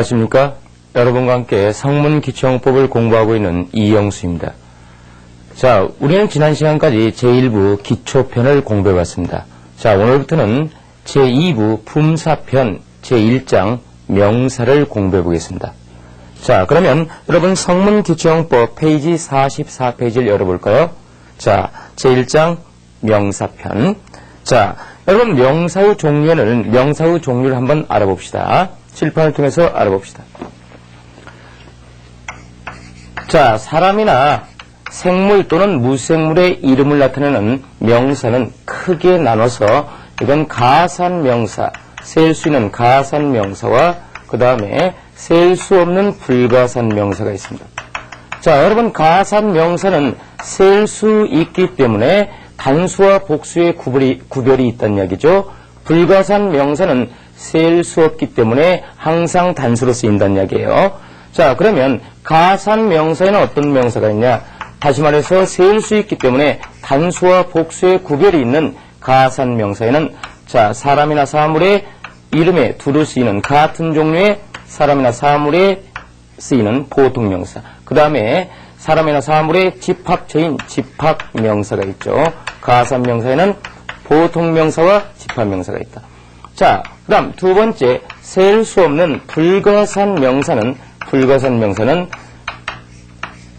안녕하십니까? 여러분과 함께 성문 기초용법을 공부하고 있는 이영수입니다. 자, 우리는 지난 시간까지 제1부 기초편을 공부해봤습니다. 자, 오늘부터는 제2부 품사편 제1장 명사를 공부해보겠습니다. 자, 그러면 여러분 성문 기초용법 페이지 44페이지를 열어볼까요? 자, 제1장 명사편. 자, 여러분 명사의 종류는 명사의 종류를 한번 알아봅시다. 칠판을 통해서 알아봅시다. 자, 사람이나 생물 또는 무생물의 이름을 나타내는 명사는 크게 나눠서 이건 가산 명사, 셀 수 있는 가산 명사와 그 다음에 셀 수 없는 불가산 명사가 있습니다. 자, 여러분 가산 명사는 셀 수 있기 때문에 단수와 복수의 구별이, 구별이 있다는 이야기죠. 불가산 명사는 셀 수 없기 때문에 항상 단수로 쓰인다는 이야기예요. 자, 그러면 가산 명사에는 어떤 명사가 있냐? 다시 말해서 셀 수 있기 때문에 단수와 복수의 구별이 있는 가산 명사에는 자, 사람이나 사물의 이름에 두루 쓰이는 같은 종류의 사람이나 사물에 쓰이는 보통 명사. 그 다음에 사람이나 사물의 집합체인 집합명사가 있죠. 가산명사에는 보통명사와 집합명사가 있다. 자, 그 다음 두 번째, 셀 수 없는 불가산 명사는, 불가산 명사는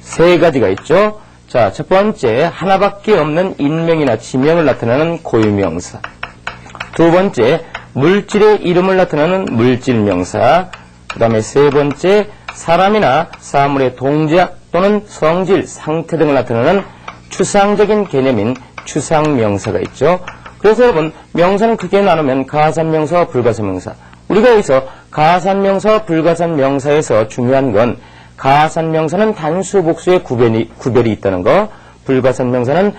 세 가지가 있죠. 자, 첫 번째, 하나밖에 없는 인명이나 지명을 나타내는 고유명사. 두 번째, 물질의 이름을 나타내는 물질명사. 그 다음에 세 번째, 사람이나 사물의 동작 또는 성질, 상태 등을 나타내는 추상적인 개념인 추상명사가 있죠. 그래서 여러분, 명사는 크게 나누면 가산명사와 불가산명사. 우리가 여기서 가산명사와 불가산명사에서 중요한 건 가산명사는 단수, 복수의 구별이, 구별이 있다는 거, 불가산명사는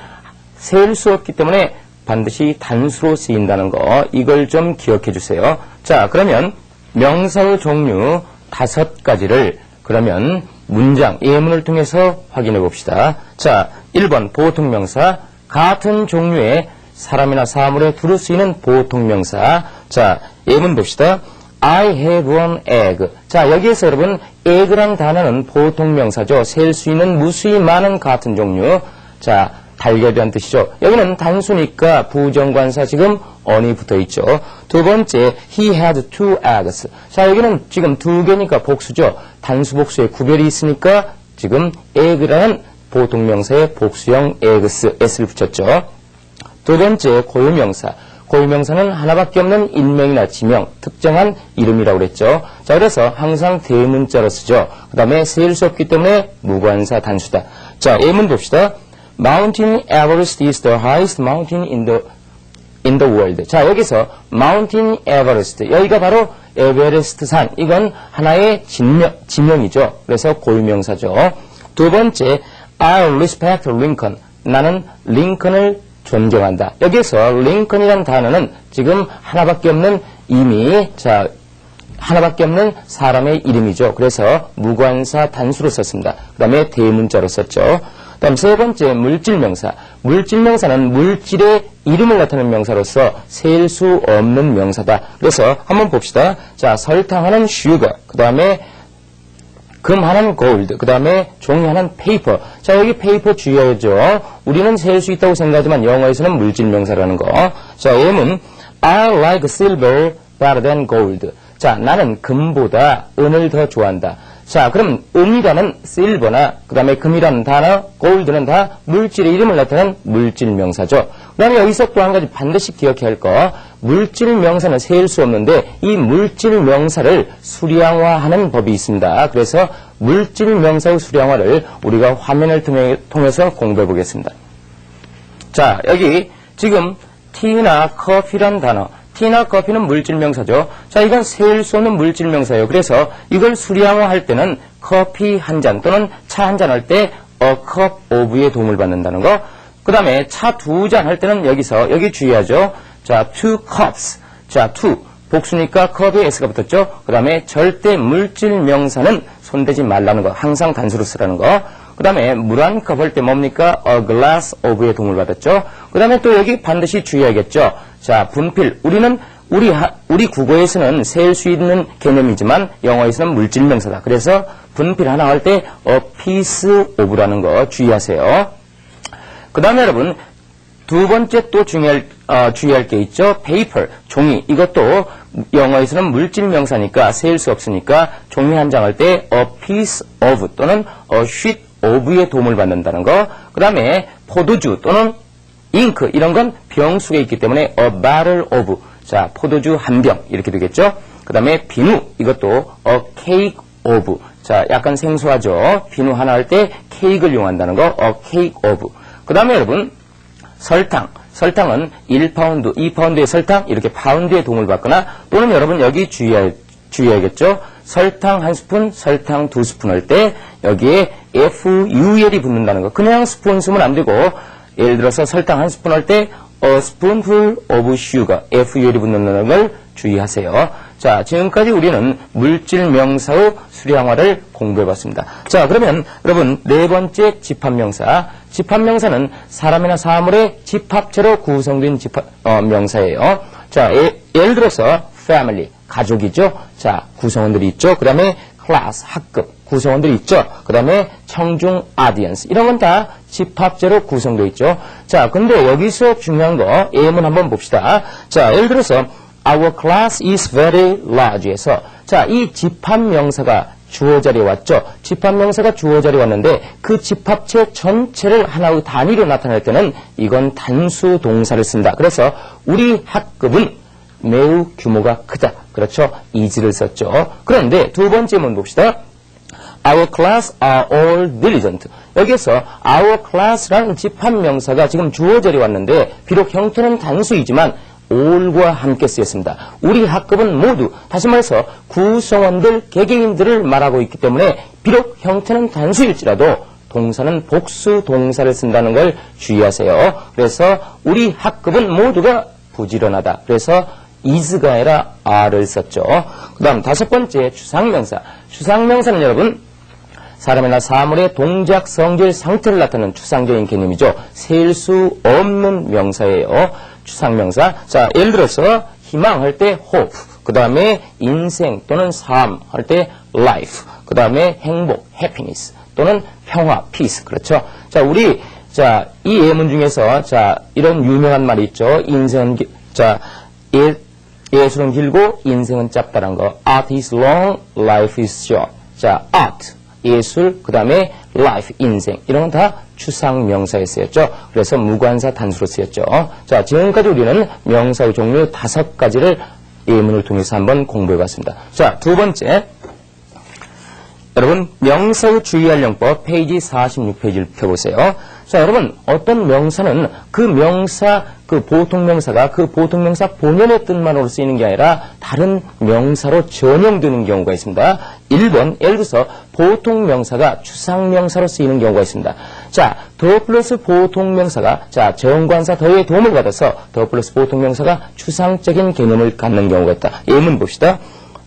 셀 수 없기 때문에 반드시 단수로 쓰인다는 거, 이걸 좀 기억해 주세요. 자, 그러면 명사의 종류 다섯 가지를 그러면 문장, 예문을 통해서 확인해 봅시다. 자, 1번 보통명사, 같은 종류의 사람이나 사물에 두루 쓰이는 보통명사. 자, 예문 봅시다. I have one egg. 자, 여기에서 여러분, egg란 단어는 보통명사죠. 셀 수 있는 무수히 많은 같은 종류. 자, 달걀이란 뜻이죠. 여기는 단수니까 부정관사 지금 on이 붙어 있죠. 두 번째, he had two eggs. 자, 여기는 지금 두 개니까 복수죠. 단수 복수에 구별이 있으니까 지금 egg라는 보통명사에 복수형 eggs, s를 붙였죠. 두 번째, 고유명사. 고유명사는 하나밖에 없는 인명이나 지명, 특정한 이름이라고 그랬죠. 자, 그래서 항상 대문자로 쓰죠. 그 다음에 셀수 없기 때문에 무관사 단수다. 자, 예문 봅시다. Mountain Everest is the highest mountain in the in the world. 자, 여기서 Mountain Everest. 여기가 바로 에베레스트 산. 이건 하나의 지명, 지명이죠. 그래서 고유명사죠. 두 번째, I respect Lincoln. 나는 링컨을 존경한다. 여기서 링컨이라는 단어는 지금 하나밖에 없는 이미 자 하나밖에 없는 사람의 이름이죠. 그래서 무관사 단수로 썼습니다. 그 다음에 대문자로 썼죠. 다음 세 번째 물질명사. 물질명사는 물질의 이름을 나타내는 명사로서 셀 수 없는 명사다. 그래서 한번 봅시다. 자 설탕 하는 슈거. 그 다음에 금 하나는 골드, 그 다음에 종이 하나는 페이퍼. 자, 여기 페이퍼 주의하죠. 우리는 셀 수 있다고 생각하지만 영어에서는 물질 명사라는 거. 자, 예문 I like silver better than gold. 자, 나는 금보다 은을 더 좋아한다. 자, 그럼 은이라는 silver나 그 다음에 금이라는 단어, gold는 다 물질의 이름을 나타내는 물질 명사죠. 그 다음에 여기서 또 한 가지 반드시 기억해야 할 거. 물질 명사는 세일 수 없는데 이 물질 명사를 수량화하는 법이 있습니다. 그래서 물질 명사의 수량화를 우리가 화면을 통해, 통해서 공부해 보겠습니다. 자, 여기 지금 티나 커피란 단어. 티나 커피는 물질 명사죠. 자, 이건 세일 수 없는 물질 명사예요. 그래서 이걸 수량화할 때는 커피 한 잔 또는 차 한 잔 할 때 a cup of의 도움을 받는다는 거. 그 다음에 차 두 잔 할 때는 여기서 여기 주의하죠. 자, two cups. 자, two. 복수니까 컵에 s가 붙었죠. 그 다음에 절대 물질 명사는 손대지 말라는 거. 항상 단수로 쓰라는 거. 그 다음에 물 한 컵 할 때 뭡니까? a glass of의 도움을 받았죠. 그 다음에 또 여기 반드시 주의해야겠죠. 자, 분필. 우리는 우리 하- 우리 국어에서는 셀수 있는 개념이지만 영어에서는 물질 명사다. 그래서 분필 하나 할 때 a piece of라는 거 주의하세요. 그 다음에 여러분 두 번째 또 중요할, 어, 주의할 게 있죠. paper, 종이. 이것도 영어에서는 물질 명사니까 세일 수 없으니까 종이 한 장 할 때 a piece of 또는 a sheet of의 도움을 받는다는 거. 그 다음에 포도주 또는 잉크 이런 건 병 속에 있기 때문에 a barrel of 자 포도주 한 병 이렇게 되겠죠. 그 다음에 비누 이것도 a cake of 자 약간 생소하죠. 비누 하나 할 때 케이크를 이용한다는 거 a cake of 그 다음에 여러분 설탕. 설탕은 1파운드, 2파운드의 설탕, 이렇게 파운드의 도움을 받거나 또는 여러분 여기 주의할, 주의해야겠죠? 설탕 한 스푼, 설탕 두 스푼 할 때 여기에 FUL이 붙는다는 거. 그냥 스푼 쓰면 안 되고 예를 들어서 설탕 한 스푼 할 때 a spoonful of sugar, FUL이 붙는다는 걸 주의하세요. 자, 지금까지 우리는 물질 명사의 수량화를 공부해봤습니다. 자, 그러면 여러분 네 번째 집합명사. 집합명사는 사람이나 사물의 집합체로 구성된 집합 어, 명사예요. 자, 예, 를 들어서 family 가족이죠. 자, 구성원들이 있죠. 그 다음에 class 학급 구성원들이 있죠. 그 다음에 청중 audience 이런 건 다 집합체로 구성되어 있죠. 자, 근데 여기서 중요한 거 예문 한번 봅시다. 자, 예를 들어서 Our class is very large에서 자, 이 집합 명사가 주어 자리에 왔죠. 집합 명사가 주어 자리에 왔는데 그 집합체 전체를 하나의 단위로 나타낼 때는 이건 단수 동사를 쓴다. 그래서 우리 학급은 매우 규모가 크다. 그렇죠? 이지를 썼죠. 그런데 두 번째 문 봅시다. Our class are all diligent. 여기에서 our class라는 집합 명사가 지금 주어 자리에 왔는데 비록 형태는 단수이지만 all과 함께 쓰였습니다. 우리 학급은 모두 다시 말해서 구성원들, 개개인들을 말하고 있기 때문에 비록 형태는 단수일지라도 동사는 복수 동사를 쓴다는 걸 주의하세요. 그래서 우리 학급은 모두가 부지런하다. 그래서 is가 아니라 are를 썼죠. 그 다음 다섯 번째 추상명사. 추상명사는 여러분 사람이나 사물의 동작, 성질, 상태를 나타내는 추상적인 개념이죠. 셀수 없는 명사예요. 추상명사. 자, 예를 들어서 희망할 때 hope, 그 다음에 인생 또는 삶 할 때 life, 그 다음에 행복, happiness 또는 평화, peace. 그렇죠. 자, 우리 자, 이 예문 중에서 자, 이런 유명한 말이 있죠. 인생은 기- 자, 예, 예술은 길고 인생은 짧다는 거. Art is long, life is short. 자, art 예술, 그 다음에 life, 인생. 이런 건 다 추상 명사에 쓰였죠. 그래서 무관사 단수로 쓰였죠. 자, 지금까지 우리는 명사의 종류 다섯 가지를 예문을 통해서 한번 공부해 봤습니다. 자, 두 번째. 여러분, 명사의 주의할 용법 페이지 46페이지를 펴보세요. 자, 여러분, 어떤 명사는 그 명사, 그 보통 명사가 그 보통 명사 본연의 뜻만으로 쓰이는 게 아니라 다른 명사로 전용되는 경우가 있습니다. 1번, 예를 들어서 보통 명사가 추상 명사로 쓰이는 경우가 있습니다. 자, 더 플러스 보통 명사가 자, 정관사 더의 도움을 받아서 더 플러스 보통 명사가 추상적인 개념을 갖는 경우가 있다. 예문 봅시다.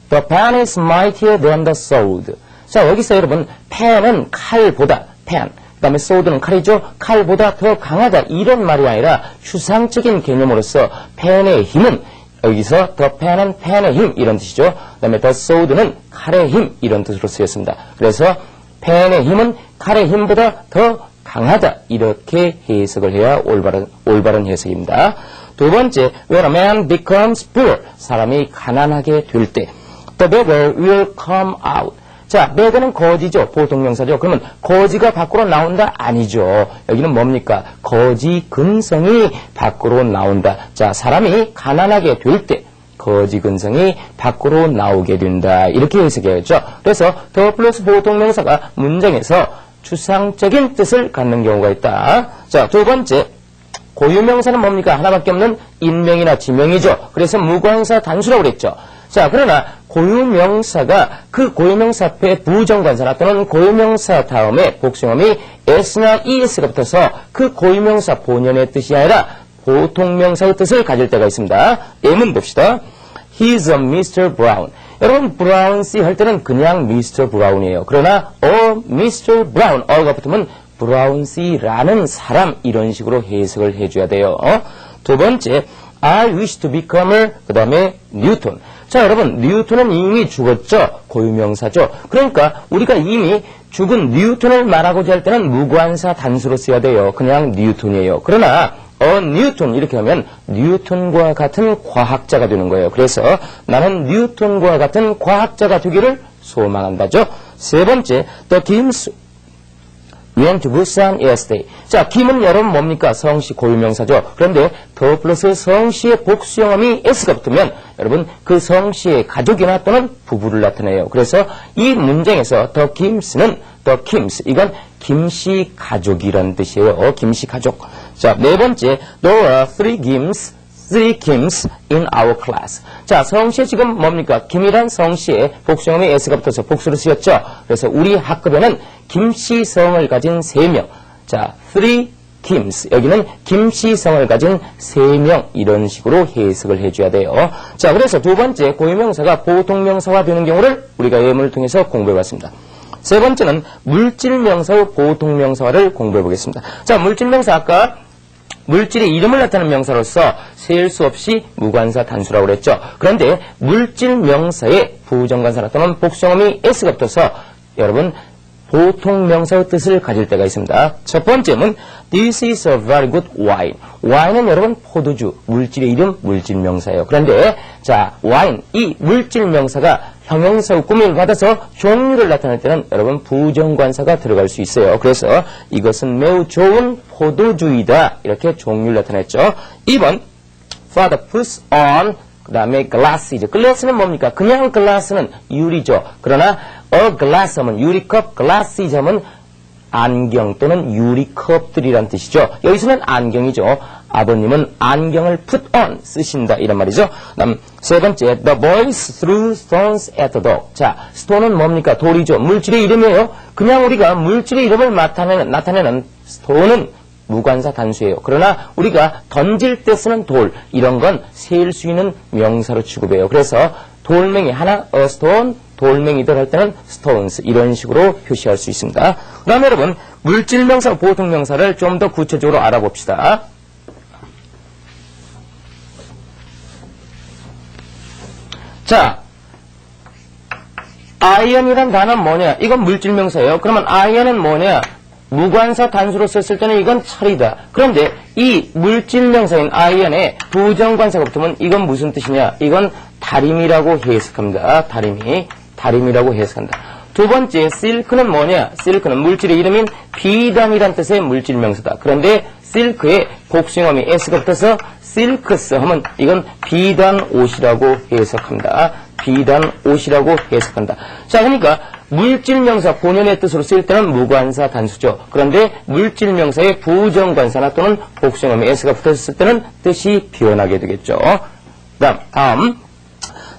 The pen is mightier than the sword. 자, 여기서 여러분, 펜은 칼보다, 펜. 그 다음에 sword는 칼이죠? 칼보다 더 강하다. 이런 말이 아니라 추상적인 개념으로서 펜의 힘은 여기서 the pen은 펜의 힘 이런 뜻이죠. 그 다음에 the sword는 칼의 힘 이런 뜻으로 쓰였습니다. 그래서 펜의 힘은 칼의 힘보다 더 강하다. 이렇게 해석을 해야 올바른, 올바른 해석입니다. 두 번째, when a man becomes poor, 사람이 가난하게 될 때, the beggar will come out. 자, beggar는 거지죠. 보통 명사죠. 그러면 거지가 밖으로 나온다? 아니죠. 여기는 뭡니까? 거지 근성이 밖으로 나온다. 자, 사람이 가난하게 될 때, 거지 근성이 밖으로 나오게 된다. 이렇게 해석해야죠. 그래서 더 플러스 보통 명사가 문장에서 추상적인 뜻을 갖는 경우가 있다. 자, 두 번째. 고유명사는 뭡니까? 하나밖에 없는 인명이나 지명이죠. 그래서 무관사 단수라고 그랬죠. 자, 그러나 고유명사가 그 고유명사 앞에 부정관사나 또는 고유명사 다음에 복수음이 s나 es가 붙어서 그 고유명사 본연의 뜻이 아니라 보통명사의 뜻을 가질 때가 있습니다. 예문 봅시다. He's a Mr. Brown. 여러분, 브라운 씨할 때는 그냥 Mr. Brown이에요. 그러나, 어, Mr. Brown, 어가 붙으면 브라운 씨라는 사람, 이런 식으로 해석을 해줘야 돼요. 어? 두 번째, I wish to become 그 다음에 뉴턴. 자, 여러분, 뉴턴은 이미 죽었죠? 고유명사죠? 그러니까 우리가 이미 죽은 뉴턴을 말하고자 할 때는 무관사 단수로 써야 돼요. 그냥 뉴턴이에요. 그러나 어 뉴턴 이렇게 하면 뉴턴과 같은 과학자가 되는 거예요. 그래서 나는 뉴턴과 같은 과학자가 되기를 소망한다죠. 세 번째, the went to Busan yesterday. 자, 김은 여러분 뭡니까? 성씨 고유명사죠. 그런데 더 플러스 성씨의 복수형음이 s가 붙으면 여러분 그 성씨의 가족이나 또는 부부를 나타내요. 그래서 이 문장에서 the Kims는 the Kims 이건 김씨 가족이라는 뜻이에요. 어, 김씨 가족. 자, 네 번째, there are three Kims three Kims in our class. 자, 성씨에 지금 뭡니까? 김이란 성씨에 복수형이 s가 붙어서 복수를 쓰였죠. 그래서 우리 학급에는 김씨 성을 가진 세 명. 자, three Kims. 여기는 김씨 성을 가진 세 명. 이런 식으로 해석을 해줘야 돼요. 자, 그래서 두 번째 고유명사가 보통명사화 되는 경우를 우리가 예문을 통해서 공부해봤습니다. 세 번째는 물질명사의 보통명사화를 공부해 보겠습니다. 자, 물질명사 아까 물질의 이름을 나타내는 명사로서 셀 수 없이 무관사 단수라고 그랬죠. 그런데 물질 명사에 부정관사나 또는 복수형음이 s가 붙어서 여러분 보통 명사의 뜻을 가질 때가 있습니다. 첫 번째는 This is a very good wine. 와인은 여러분 포도주, 물질의 이름, 물질 명사예요. 그런데 자 와인 이 물질 명사가 형용사의 꾸밈을 받아서 종류를 나타낼 때는 여러분 부정관사가 들어갈 수 있어요. 그래서 이것은 매우 좋은 포도주이다 이렇게 종류를 나타냈죠. 2번 Father puts on 그 다음에 glass이죠. glass는 뭡니까? 그냥 glass는 유리죠. 그러나 a glass 하면 유리컵, glass이죠 하면 안경 또는 유리컵들이란 뜻이죠. 여기서는 안경이죠. 아버님은 안경을 put on 쓰신다 이런 말이죠. 그다음 세 번째 the boys threw stones at the dog. 자, stone은 뭡니까? 돌이죠. 물질의 이름이에요. 그냥 우리가 물질의 이름을 나타내는, 나타내는 stone은 무관사 단수예요. 그러나 우리가 던질 때 쓰는 돌 이런 건 세일 수 있는 명사로 취급해요. 그래서 돌멩이 하나 a stone 돌멩이들 할 때는 stones 이런 식으로 표시할 수 있습니다. 그 다음에 여러분 물질 명사 보통 명사를 좀 더 구체적으로 알아봅시다. 자, iron이란 단어는 뭐냐? 이건 물질명사예요. 그러면 iron은 뭐냐? 무관사 단수로 썼을 때는 이건 철이다. 그런데 이 물질명사인 iron에 부정관사가 붙으면 이건 무슨 뜻이냐? 이건 다림이라고 해석합니다. 다림이. 다림이라고 해석한다. 두 번째, 실크는 뭐냐? 실크는 물질의 이름인 비단이란 뜻의 물질명사다. 그런데 실크에 복숭아미 s가 붙어서 실크스 하면 이건 비단 옷이라고 해석합니다. 비단 옷이라고 해석한다. 자, 그러니까 물질명사 본연의 뜻으로 쓰일 때는 무관사 단수죠. 그런데 물질명사의 부정관사나 또는 복숭아미 s가 붙었을 때는 뜻이 변하게 되겠죠. 그다음 다음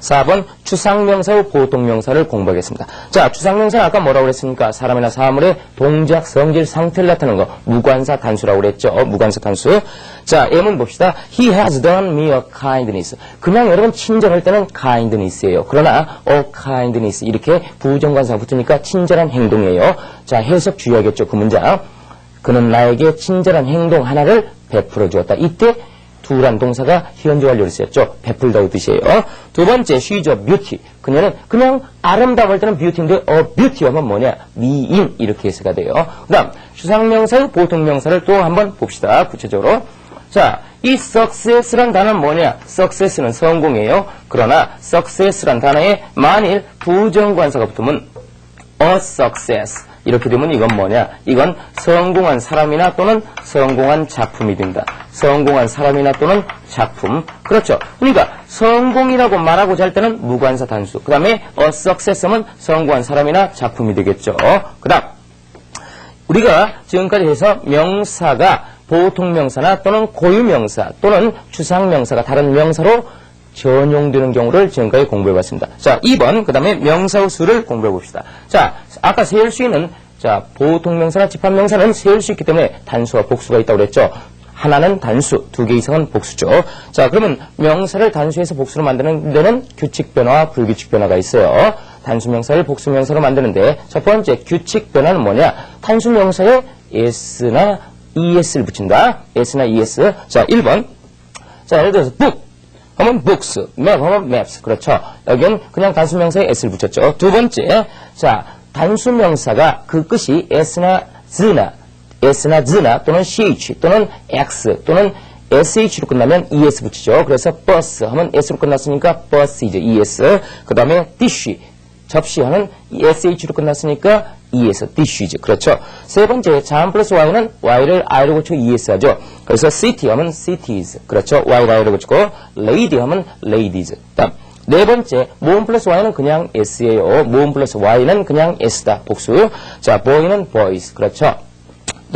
4번 추상명사의 보통명사를 공부하겠습니다. 자, 추상명사는 아까 뭐라고 그랬습니까? 사람이나 사물의 동작, 성질, 상태를 나타내는 거. 무관사 단수라고 그랬죠. 어, 무관사 단수. 자, 예문 봅시다. He has done me a kindness. 그냥 여러분 친절할 때는 kindness예요. 그러나 a kindness 이렇게 부정관사가 붙으니까 친절한 행동이에요. 자, 해석 주의하겠죠. 그 문장. 그는 나에게 친절한 행동 하나를 베풀어 주었다. 이때 두란 동사가 현재 완료를 쓰였죠. 베풀다의 뜻이에요. 두 번째, she's a. 그녀는 그냥 아름다울 때는 beauty인데 어 beauty 하면 뭐냐? 미인 이렇게 해석가 돼요. 그 다음, 추상명사의 보통명사를 또 한번 봅시다. 구체적으로. 자, 이 success란 단어는 뭐냐? success는 성공이에요. 그러나 success란 단어에 만일 부정관사가 붙으면 a success 이렇게 되면 이건 뭐냐? 이건 성공한 사람이나 또는 성공한 작품이 된다. 성공한 사람이나 또는 작품. 그렇죠. 그러니까 성공이라고 말하고자 할 때는 무관사 단수. 그 다음에 a success하면 성공한 사람이나 작품이 되겠죠. 그 다음 우리가 지금까지 해서 명사가 보통 명사나 또는 고유 명사 또는 추상명사가 다른 명사로 전용되는 경우를 지금까지 공부해봤습니다. 자, 2번, 그 다음에 명사의 수를 공부해봅시다. 자, 아까 세울 수 있는, 자, 보통명사나 집합명사는 세울 수 있기 때문에 단수와 복수가 있다고 그랬죠. 하나는 단수, 두 개 이상은 복수죠. 자, 그러면 명사를 단수해서 복수로 만드는 데는 규칙 변화와 불규칙 변화가 있어요. 단수 명사를 복수 명사로 만드는데 첫 번째 규칙 변화는 뭐냐? 단수 명사에 s나 es를 붙인다. s나 es. 자, 1번. 자, 예를 들어서 book 하면 books, map 하면 maps. 그렇죠. 여기는 그냥 단수 명사에 s를 붙였죠. 두 번째, 자, 단수 명사가 그 끝이 s나 z나, s나 z나 또는 ch 또는 x 또는 sh로 끝나면 es 붙이죠. 그래서 bus 하면 s로 끝났으니까 bus이죠. es. 그 다음에 dish, 접시하면 sh로 끝났으니까 es, dish이죠. 그렇죠. 세 번째, 자음 플러스 y는 y를 i로 고치고 es 하죠. 그래서 city 하면 cities. 그렇죠. y를 i로 고치고 lady 하면 ladies. 다음 네 번째, 모음 플러스 y는 그냥 s예요. 모음 플러스 y는 그냥 s다. 복수. 자, boy는 boys. 그렇죠.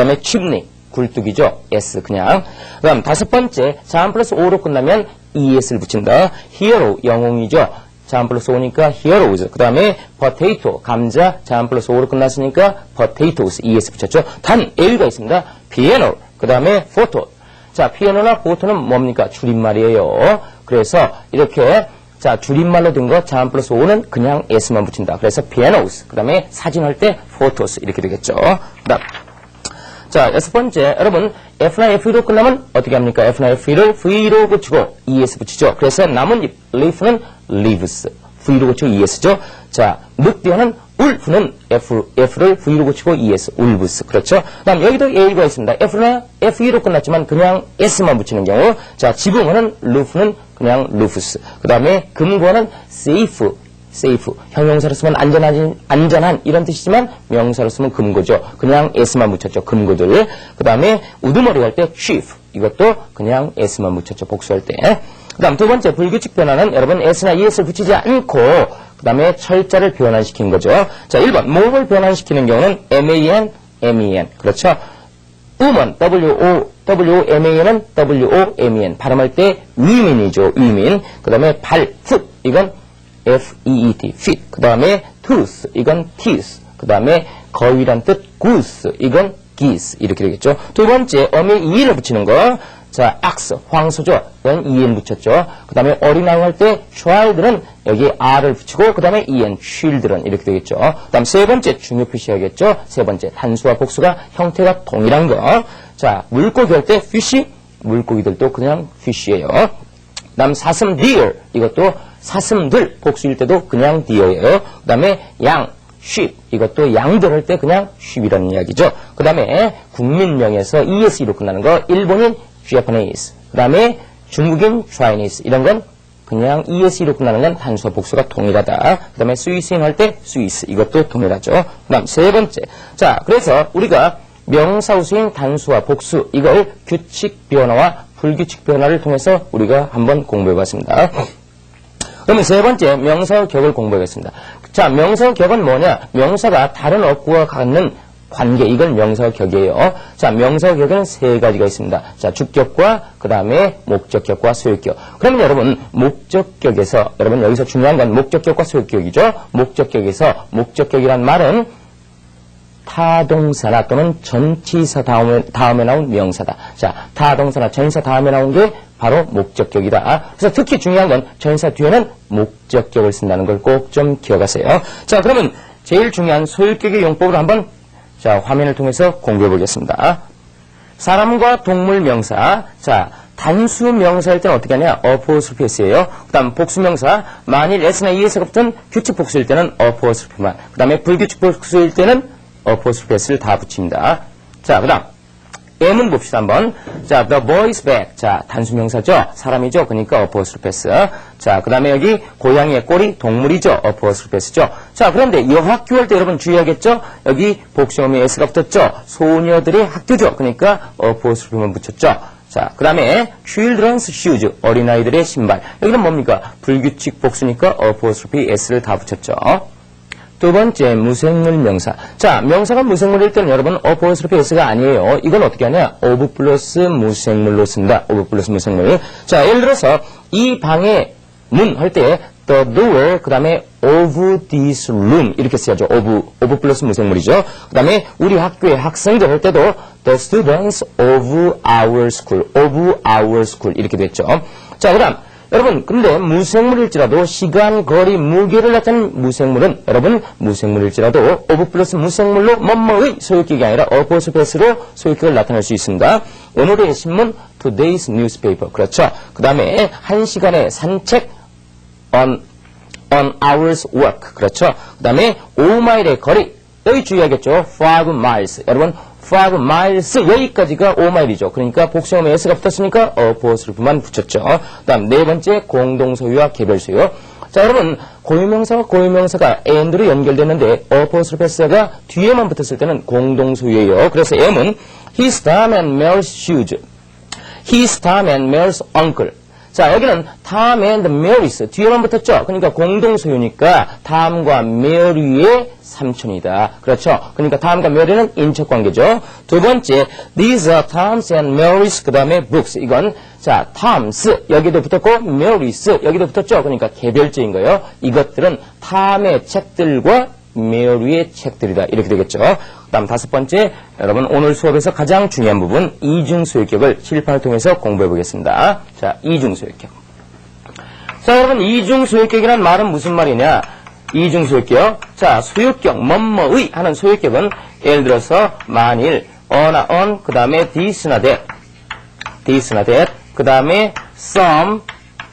그 다음에 chimney, 굴뚝이죠. S 그냥. 그 다음 다섯 번째, 자음 플러스 O로 끝나면 ES를 붙인다. hero, 영웅이죠. 자음 플러스 O니까 heroes. 그 다음에 potato, 감자, 자음 플러스 O로 끝났으니까 potatoes, ES 붙였죠. 단, A가 있습니다. piano, 그 다음에 photo. 자, 피아노나 포토는 뭡니까? 줄임말이에요. 그래서 이렇게 자, 줄임말로 된 거 자음 플러스 오는 그냥 s만 붙인다. 그래서 pianos. 그 다음에 사진 할 때 photos 이렇게 되겠죠. 그 다음 자, 여섯 번째, 여러분, F나 FE로 끝나면 어떻게 합니까? F나 FE를 V로 고치고 ES 붙이죠. 그래서 남은 입, leaf는 leaves. V로 고치고 ES죠. 자, 늑대는 울프는 F, F를 V로 고치고 ES, 울브스. 그렇죠? 그 다음, 여기도 A가 있습니다. F나 FE로 끝났지만 그냥 S만 붙이는 경우. 자, 지붕은 루프는 그냥 루프스. 그 다음에 금고는. 세이프 형용사로 쓰면 안전한 안전한 이런 뜻이지만 명사로 쓰면 금고죠. 그냥 s만 붙였죠. 금고들. 그다음에 우두머리 할 때 chief 이것도 그냥 s만 붙였죠. 복수할 때. 그다음 두 번째 불규칙 변화는 여러분 s나 es를 붙이지 않고 그다음에 철자를 변환시킨 거죠. 자, 1번 몸을 변환시키는 경우는 man, men 그렇죠. woman, w-o, w-o-m-a-n은 w-o-m-e-n 발음할 때 위민이죠. 위민. 그 다음에 발, foot 이건 F-E-E-T, fit. 그 다음에 tooth, 이건 teeth. 그 다음에 거위란 뜻 goose, 이건 geese. 이렇게 되겠죠. 두 번째, 어미에 EN을 붙이는 거. 자, axe, 황소죠. 이건 EN 붙였죠. 그 다음에 어린아이 할 때 child는 여기 R을 붙이고, 그 다음에 EN, children. 이렇게 되겠죠. 그 다음 세 번째, 중요 표시하겠죠. 세 번째, 단수와 복수가 형태가 동일한 거. 자, 물고기 할 때 fish, 물고기들도 그냥 fish예요. 그 다음 사슴 deer 이것도 사슴들 복수일 때도 그냥 deer예요. 그 다음에 양 sheep 이것도 양들 할 때 그냥 sheep이라는 이야기죠. 그 다음에 국민명에서 ESE로 끝나는 거 일본인 Japanese 그 다음에 중국인 Chinese 이런 건 그냥 ESE로 끝나는 건 단수와 복수가 동일하다. 그 다음에 스위스인 할 때 스위스 이것도 동일하죠. 그 다음 세 번째 자 그래서 우리가 명사우수인 단수와 복수 이걸 규칙 변화와 불규칙 변화를 통해서 우리가 한번 공부해 봤습니다. 그러면 세 번째 명사의 격을 공부하겠습니다. 자, 명사의 격은 뭐냐? 명사가 다른 어구와 갖는 관계, 이걸 명사의 격이에요. 자, 명사의 격은 세 가지가 있습니다. 자, 주격과 그 다음에 목적격과 소유격. 그러면 여러분 목적격에서 여러분 여기서 중요한 건 목적격과 소유격이죠. 목적격에서 목적격이란 말은 타동사나 또는 전치사 다음에, 다음에 나온 명사다. 자, 타동사나 전사 다음에 나온 게 바로 목적격이다. 그래서 특히 중요한 건 전사 뒤에는 목적격을 쓴다는 걸 꼭 좀 기억하세요. 자, 그러면 제일 중요한 소유격의 용법을 한번 자, 화면을 통해서 공부해 보겠습니다. 사람과 동물 명사. 자, 단수 명사일 때는 어떻게 하냐? 어포스트피스예요. 그 다음 복수 명사. 만일 s나 es가 붙은 규칙 복수일 때는 어포스트피만. 그 다음에 불규칙 복수일 때는 어포스트피스를 다 붙입니다. 자, 그 다음. M은 봅시다 한번. 자, the boy is back. 자, 단수 명사죠. 사람이죠. 그러니까 어포스트피스. 자, 그 다음에 여기 고양이의 꼬리 동물이죠. 어포스트피스죠. 자, 그런데 여학교 할 때 여러분 주의하겠죠? 여기 복수음이 s가 붙었죠. 소녀들의 학교죠. 그러니까 어포스트피만 붙였죠. 자, 그 다음에 children's shoes, 어린아이들의 신발. 여기는 뭡니까? 불규칙 복수니까 어포스트피 s를 다 붙였죠. 두 번째, 무생물 명사. 자, 명사가 무생물일 때는 여러분 어포스트피 s가 아니에요. 이건 어떻게 하냐? 오브 플러스 무생물로 쓴다. 오브 플러스 무생물. 자, 예를 들어서 이 방의 문할 때 the door 그 다음에 of this room 이렇게 써야죠. of, of 플러스 무생물이죠. 그 다음에 우리 학교의 학생들 할 때도 the students of our school, of our school 이렇게 됐죠. 자, 그 다음 여러분, 근데 무생물일지라도 시간, 거리, 무게를 나타내는 무생물은 여러분 무생물일지라도 오브 플러스 무생물로 뭐뭐의 소유격이 아니라 어포스페스로 소유격을 나타낼 수 있습니다. 오늘의 신문 Today's Newspaper 그렇죠. 그 다음에 한 시간의 산책 on on hours work 그렇죠. 그 다음에 5마일의 거리 여기 주의하겠죠. 5 miles 여러분 5 miles 여기까지가 5마일이죠. 그러니까 복수형에 s가 붙었으니까 어포스트만 붙였죠. 그 다음 네 번째 공동 소유와 개별 소유 자 여러분 고유명사와 고유명사가 and로 연결됐는데 어포스트패스가 뒤에만 붙었을 때는 공동 소유예요. 그래서 M은 his Tom and Mary's shoes his Tom and Mary's uncle. 자, 여기는 Tom and Mary's 뒤에만 붙었죠. 그러니까 공동 소유니까 Tom과 Mary의 삼촌이다. 그렇죠. 그러니까 Tom과 Mary는 인척 관계죠. 두 번째, these are Tom's and Mary's 그 다음에 books. 이건 자, Tom's 여기도 붙었고 Mary's 여기도 붙었죠. 그러니까 개별적인 거예요. 이것들은 Tom의 책들과 메리의 책들이다. 이렇게 되겠죠. 그 다음 다섯 번째, 여러분 오늘 수업에서 가장 중요한 부분 이중소유격을 칠판을 통해서 공부해 보겠습니다. 자, 이중소유격. 자, 여러분 이중소유격이란 말은 무슨 말이냐? 이중소유격. 자, 소유격, 뭐뭐의 하는 소유격은 예를 들어서 만일 어나 on, 그 다음에 this나 that, this나 that, 그 다음에 some,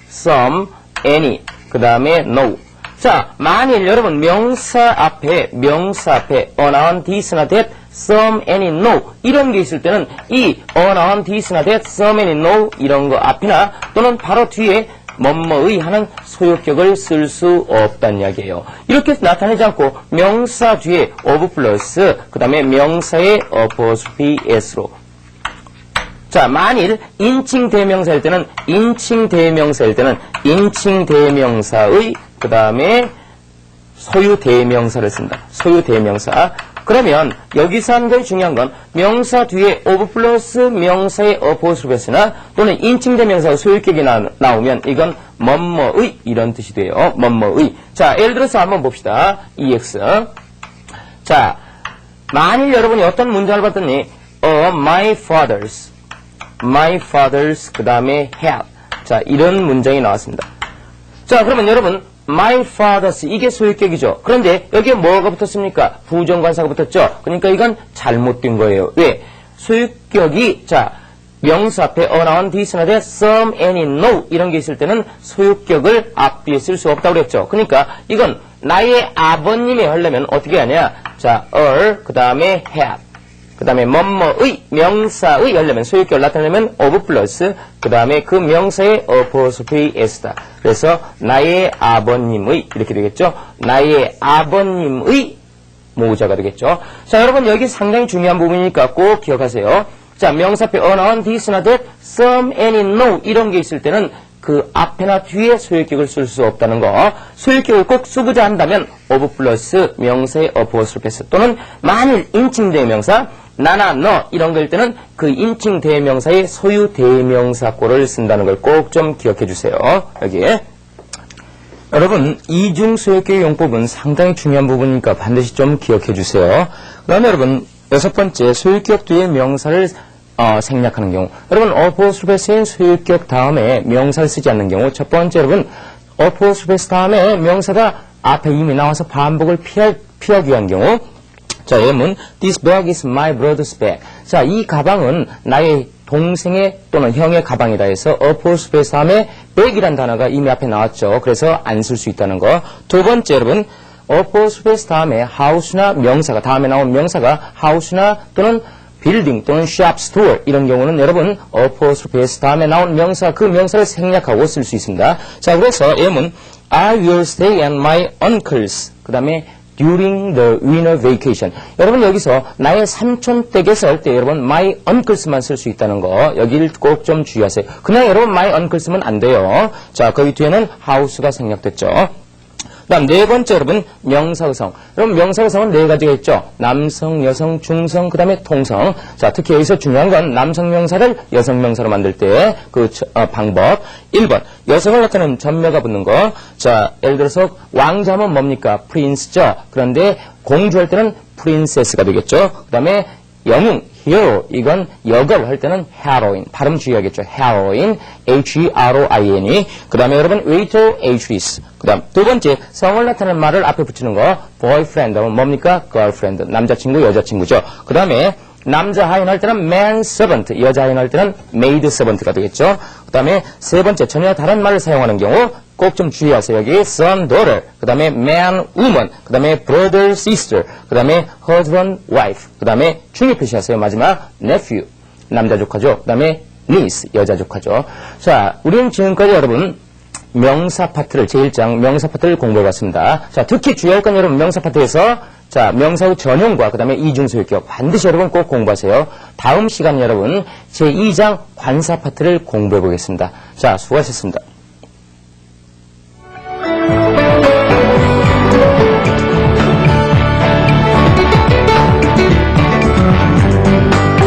some, any, 그 다음에 no. 자, 만일 여러분 명사 앞에 명사 앞에 어나운 this나 that, some, any, no 이런 게 있을 때는 이 어나운 this나 that, some, any, no 이런 거 앞이나 또는 바로 뒤에 뭐뭐의 하는 소유격을 쓸 수 없다는 이야기예요. 이렇게 나타내지 않고 명사 뒤에 of 플러스 그 다음에 명사의 apostrophe s로 자, 만일 인칭 대명사일 때는 인칭 대명사일 때는 인칭 대명사의 그 다음에 소유 대명사를 쓴다. 소유 대명사. 그러면 여기서 하는 게 중요한 건 명사 뒤에 오브 플러스 명사의 어포스트베스나 또는 인칭 대명사의 소유격이 나, 나오면 이건 뭐뭐의 이런 뜻이 돼요. 뭐뭐의. 자, 예를 들어서 한번 봅시다. EX. 자, 만일 여러분이 어떤 문장을 봤더니 어, my father's my father's 그 다음에 had 자 이런 문장이 나왔습니다. 자 그러면 여러분 my father's 이게 소유격이죠. 그런데 여기에 뭐가 붙었습니까? 부정관사가 붙었죠. 그러니까 이건 잘못된 거예요. 왜? 소유격이 자 명사 앞에 어 나온 this나 that, some, any, no 이런 게 있을 때는 소유격을 앞뒤에 쓸 수 없다고 그랬죠. 그러니까 이건 나의 아버님이 하려면 어떻게 하냐? 자, er 그 다음에 had 그 다음에 뭐뭐의 명사의 하려면 소유격을 나타내면 of 플러스 그 다음에 그 명사의 apostrophe s다. 그래서 나의 아버님의 이렇게 되겠죠. 나의 아버님의 모자가 되겠죠. 자 여러분 여기 상당히 중요한 부분이니까 꼭 기억하세요. 자 명사표 어 나온 this나 that, some, any, no 이런 게 있을 때는 그 앞에나 뒤에 소유격을 쓸 수 없다는 거. 소유격을 꼭 쓰고자 한다면 of 플러스 명사의 s 또는 만일 인칭 대 명사 나나 너 이런 거일 때는 그 인칭 대명사의 소유 대명사 꼴을 쓴다는 걸 꼭 좀 기억해 주세요. 여기에. 여러분, 이중 소유격의 용법은 상당히 중요한 부분이니까 반드시 좀 기억해 주세요. 그 다음에 여러분, 여섯 번째, 소유격 뒤에 명사를 어, 생략하는 경우. 여러분, 어포스트베스의 소유격 다음에 명사를 쓰지 않는 경우. 첫 번째, 여러분, 어포스트베스 다음에 명사가 앞에 이미 나와서 반복을 피할, 피하기 위한 경우. 자, 예문 This bag is my brother's bag. 자, 이 가방은 나의 동생의 또는 형의 가방이다 해서 apostrophe 다음에 bag이란 단어가 이미 앞에 나왔죠. 그래서 안 쓸 수 있다는 거. 두 번째 여러분 apostrophe 다음에 house나 명사가 다음에 나온 명사가 house나 또는 빌딩 또는 shop, store 이런 경우는 여러분 apostrophe 다음에 나온 명사 그 명사를 생략하고 쓸 수 있습니다. 자, 그래서 예문 I will stay at my uncle's 그 다음에 during the winter vacation. 여러분 여기서 나의 삼촌 댁에서 할 때 여러분 my uncles만 쓸 수 있다는 거 여기를 꼭 좀 주의하세요. 그냥 여러분 my uncles면 안 돼요. 자 거기 뒤에는 house가 생략됐죠. 그다음 네 번째 여러분 명사의성. 여러분 명사의성은 네 가지가 있죠. 남성, 여성, 중성, 그 다음에 통성. 자 특히 여기서 중요한 건 남성 명사를 여성 명사로 만들 때그 방법. 1번 여성을 나타내는 전매가 붙는 거. 자 예를 들어서 왕자면 뭡니까? 프린스죠. 그런데 공주할 때는 프린세스가 되겠죠. 그 다음에 영웅 hero 이건 여걸 할 때는 heroine 발음 주의하겠죠. heroine H-E-R-O-I-N-E 그 다음에 여러분 waiter waitress 그 다음 두 번째 성을 나타내는 말을 앞에 붙이는 거 boyfriend 하면 뭡니까? girlfriend 남자친구 여자친구죠. 그 다음에 남자 하인 할 때는 man servant, 여자 하인 할 때는 maid servant가 되겠죠. 그 다음에 세 번째 전혀 다른 말을 사용하는 경우 꼭 좀 주의하세요. 여기 son, daughter, 그 다음에 man, woman, 그 다음에 brother, sister, 그 다음에 husband, wife, 그 다음에 중요 표시하세요. 마지막 nephew, 남자 조카죠. 그 다음에 niece, 여자 조카죠. 자, 우리는 지금까지 여러분 명사 파트를 제1장 명사 파트를 공부해봤습니다. 자, 특히 주의할 건 여러분 명사 파트에서 자 명사의 전용과 그 다음에 이중소유격 반드시 여러분 꼭 공부하세요. 다음 시간 여러분 제2장 관사 파트를 공부해 보겠습니다. 자, 수고하셨습니다.